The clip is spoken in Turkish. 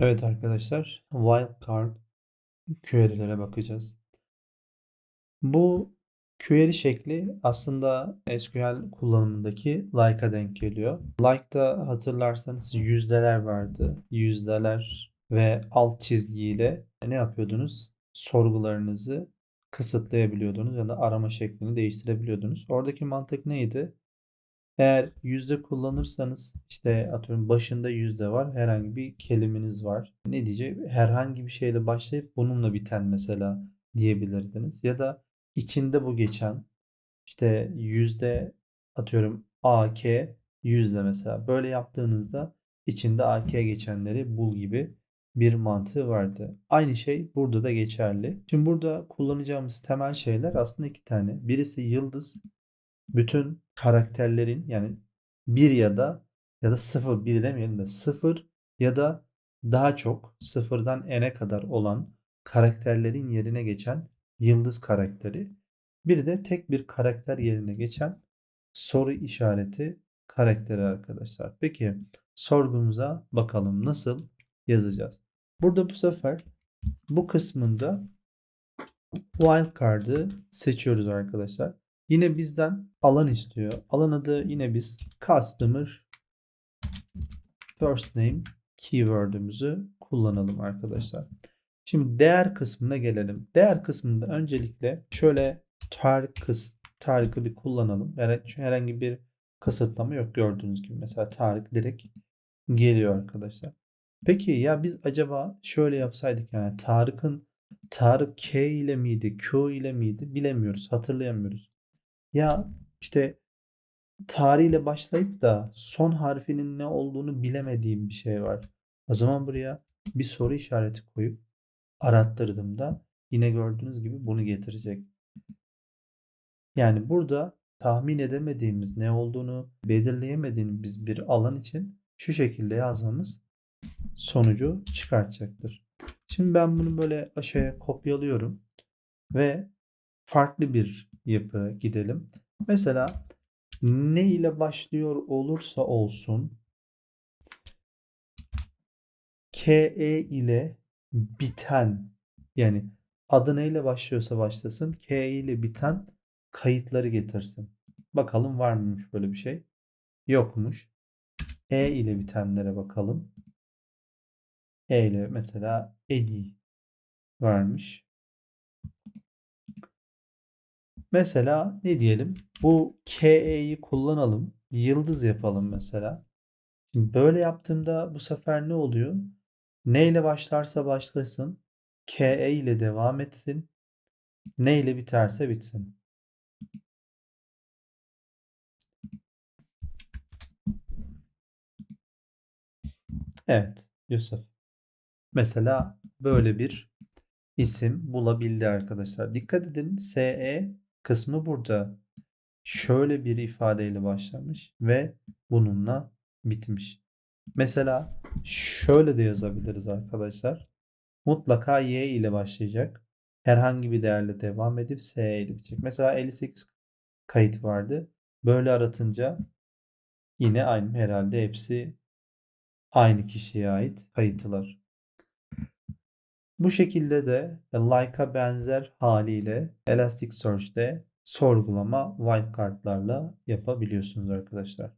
Evet arkadaşlar, wildcard query'lere bakacağız. Bu query şekli aslında SQL kullanımındaki like'a denk geliyor. Like'da hatırlarsanız yüzdeler vardı. Yüzdeler ve alt çizgiyle ne yapıyordunuz? Sorgularınızı kısıtlayabiliyordunuz ya da arama şeklini değiştirebiliyordunuz. Oradaki mantık neydi? Eğer yüzde kullanırsanız işte atıyorum başında yüzde var herhangi bir kelimeniz var. Ne diyecek? Herhangi bir şeyle başlayıp bununla biten mesela diyebilirdiniz. Ya da içinde bu geçen işte yüzde atıyorum AK yüzde mesela. Böyle yaptığınızda içinde AK geçenleri bul gibi bir mantığı vardı. Aynı şey burada da geçerli. Şimdi burada kullanacağımız temel şeyler aslında iki tane. Birisi yıldız, bütün karakterlerin yani bir ya da ya da sıfır bir demeyelim de sıfır ya da daha çok sıfırdan n'e kadar olan karakterlerin yerine geçen yıldız karakteri. Bir de tek bir karakter yerine geçen soru işareti karakteri arkadaşlar. Peki sorgumuza bakalım nasıl yazacağız. Burada bu sefer bu kısmında wildcard'ı seçiyoruz arkadaşlar. Yine bizden alan istiyor. Alan adı yine biz customer first name keyword'ümüzü kullanalım arkadaşlar. Şimdi değer kısmına gelelim. Değer kısmında öncelikle şöyle tarih kıs tarihi bir kullanalım. Yani herhangi bir kısıtlama yok gördüğünüz gibi. Mesela tarih direkt geliyor arkadaşlar. Peki ya biz acaba şöyle yapsaydık yani Tarık'ın Tarık K ile miydi, Q ile miydi bilemiyoruz, hatırlayamıyoruz. Ya işte tarihle başlayıp da son harfinin ne olduğunu bilemediğim bir şey var. O zaman buraya bir soru işareti koyup arattırdığımda yine gördüğünüz gibi bunu getirecek. Yani burada tahmin edemediğimiz ne olduğunu belirleyemediğimiz bir alan için şu şekilde yazmamız sonucu çıkartacaktır. Şimdi ben bunu böyle aşağıya kopyalıyorum ve farklı bir yapı gidelim. Mesela ne ile başlıyor olursa olsun KE ile biten yani adı neyle başlıyorsa başlasın KE ile biten kayıtları getirsin. Bakalım var mıymış böyle bir şey? Yokmuş. E ile bitenlere bakalım. E ile mesela Edi varmış. Mesela ne diyelim? Bu KE'yi kullanalım. Yıldız yapalım mesela. Şimdi böyle yaptığımda bu sefer ne oluyor? Ne ile başlarsa başlasın. KE ile devam etsin. Ne ile biterse bitsin. Evet, Yusuf. Mesela böyle bir isim bulabildi arkadaşlar. Dikkat edin SE kısmı burada şöyle bir ifadeyle başlamış ve bununla bitmiş. Mesela şöyle de yazabiliriz arkadaşlar. Mutlaka y ile başlayacak. Herhangi bir değerle devam edip s ile bitecek. Mesela 58 kayıt vardı. Böyle aratınca yine aynı herhalde hepsi aynı kişiye ait kayıtlar. Bu şekilde de like'a benzer haliyle Elasticsearch'te sorgulama wildcard'larla yapabiliyorsunuz arkadaşlar.